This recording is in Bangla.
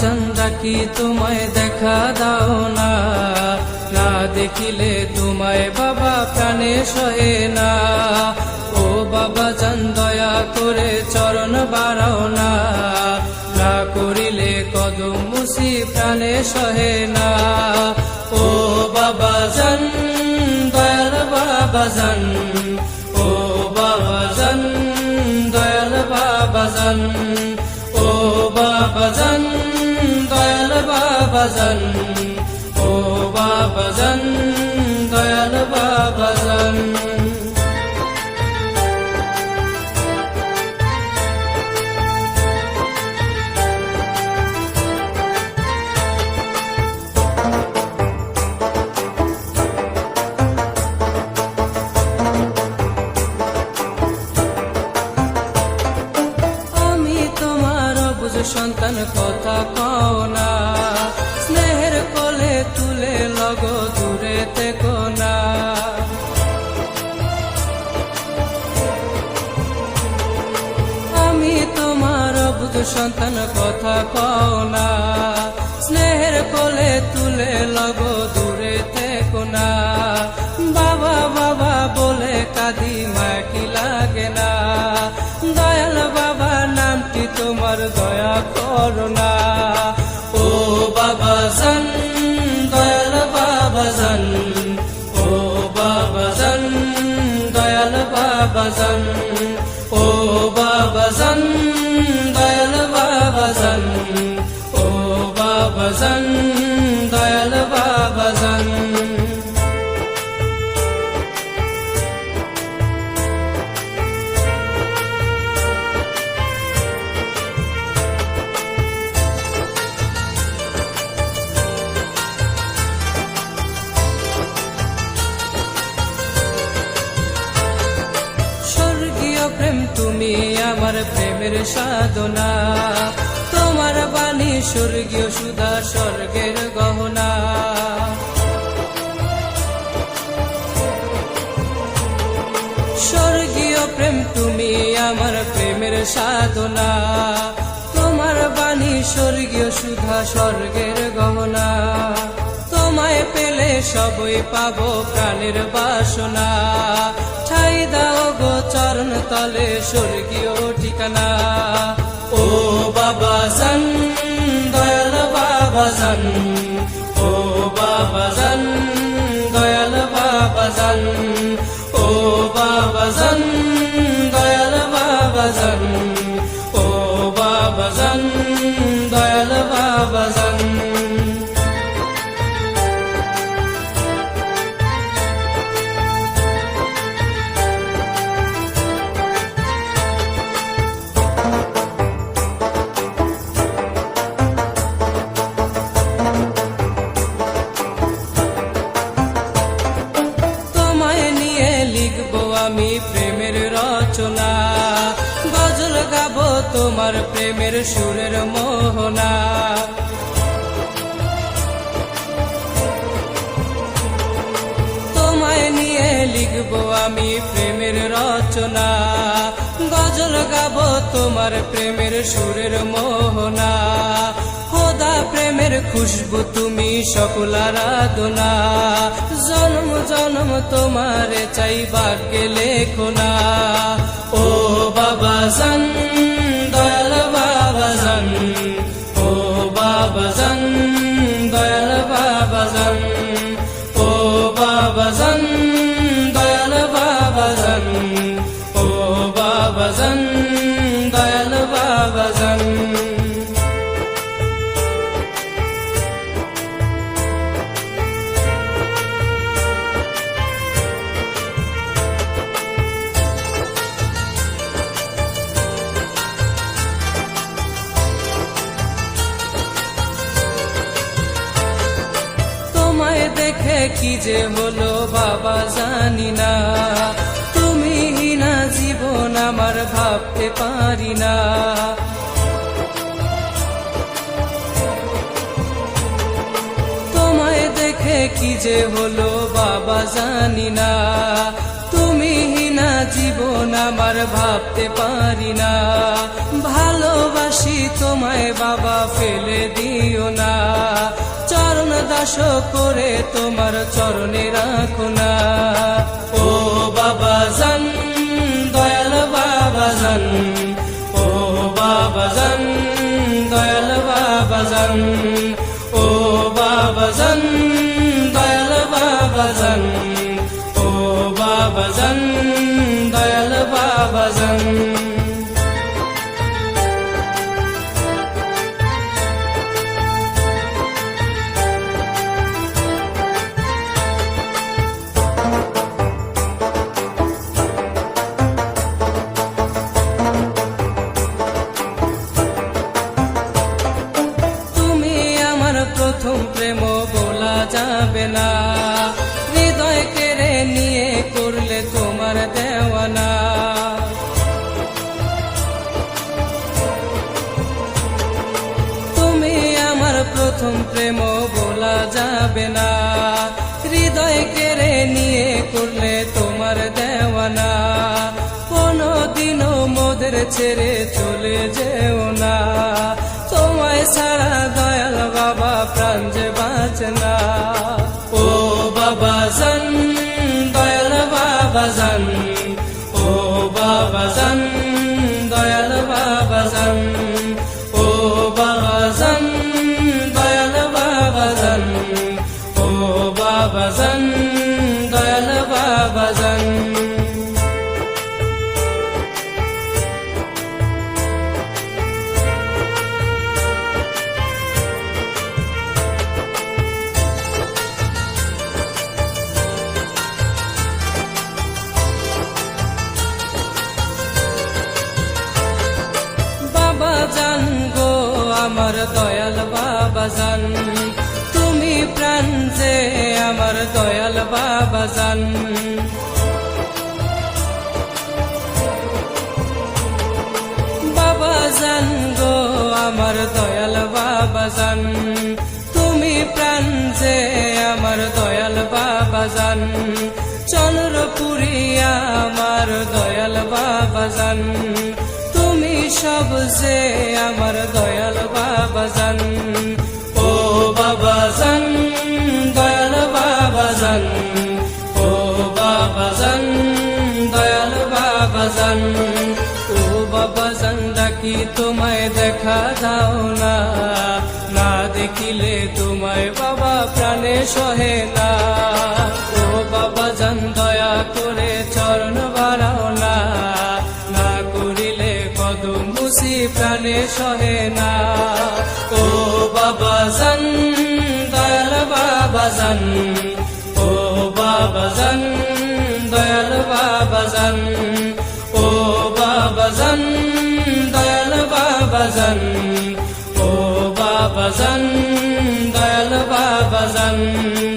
চান কি তোমায় দেখা দাও না? না দেখিলে তোমায় বাবা প্রাণে সহে না। ও বাবা চান দয়া করে চরণ বাড়াও না। না করিলে কদম মুসি প্রাণে সহে না। ও বাবা জান, দয়াল বাবা জান বাবা জান ও বাবা জান দয়াল বাবা জান। আমি তোমার বুঝ সন্তান কথা না আমি তোমার বুঝ সন্তান, কথা কও না। স্নেহের কোলে তুলে লগ দূরে থেকো না বাবা বাবা বলে কাঁদি মাকি লাগে না। দয়াল বাবা নামটি তোমার দয়া করো না। প্রেম তুমি আমার প্রেমের সাধনা। তোমার বাণী স্বর্গীয় সুধা স্বর্গের গহনা। স্বর্গীয় প্রেম, তুমি আমার প্রেমের সাধনা। তোমার বাণী স্বর্গীয় সুধা স্বর্গের গহনা। সবই পাবো প্রাণের বাসনা। ঠাই দাও গো চরণ তলে, স্বর্গীয় ঠিকানা। ও বাবা জান, দয়াল বাবা জান। ও বাবা জান, দয়াল বাবা জান। ও বাবা জান, দয়াল বাবা জান। ও বাবা জান সুরের মোহনা। তোমায় নিয়ে লিখব আমি প্রেমের রচনা। গজল গাবো তোমার প্রেমের সুরের মোহনা। খোদা প্রেমের খুশবু তুমি সকল আরাধনা জন্ম জন্ম তোমার চাই ভাগ্যে লেখো না ও বাবা জান বাবা জান ও যে হলো বাবা জানি না। তুমি না জীবন আমার ভাবতে পারি না। তোমায় দেখে কি যে হলো বাবা জানি না। তুমি না জীবন আমার ভাবতে পারি না। ভালোবাসি তোমায় বাবা ফেলে দিও না। দাস করে তোমার চরণে রাখো না। ও বাবা জান, দয়াল বাবা জান। ও বাবা জান, দয়াল বাবা জান। প্রথম প্রেম বলা যাবে না। হৃদয় কেড়ে নিয়ে করলে তোমার দেওয়ানা। কোনো দিনও মোদের ছেড়ে চলে যেও না। তোমায় সারা দয়াল বাবা প্রাণ যে বাঁচে না। ও বাবা জান, দয়াল বাবা জান, ও বাবা জান। দয়াল বাবা জান তুমি প্রাণ যে আমার দয়াল বাবা জান বাবা জান গো আমার দয়াল বাবা জান তুমি প্রাণ যে আমার দয়াল বাবা জান চন্দ্রপুরি আমার দয়াল বাবা জান সব যে আমার দয়াল বাবা জান ও বাবা জান দয়াল বাবা জান ও বাবা জান দয়াল বাবা জান ও বাবা জান ডাকি তোমায় দেখা দাও না। না দেখিলে তোমায় বাবা প্রাণে সহে না। প্রাণে সহে না। ও বাবা জান, দয়াল বাবা জান। ও বাবা জান, দয়াল বাবা জান। ও বাবা জান, দয়াল বাবা জান। ও বাবা জান, দয়াল বাবা জান।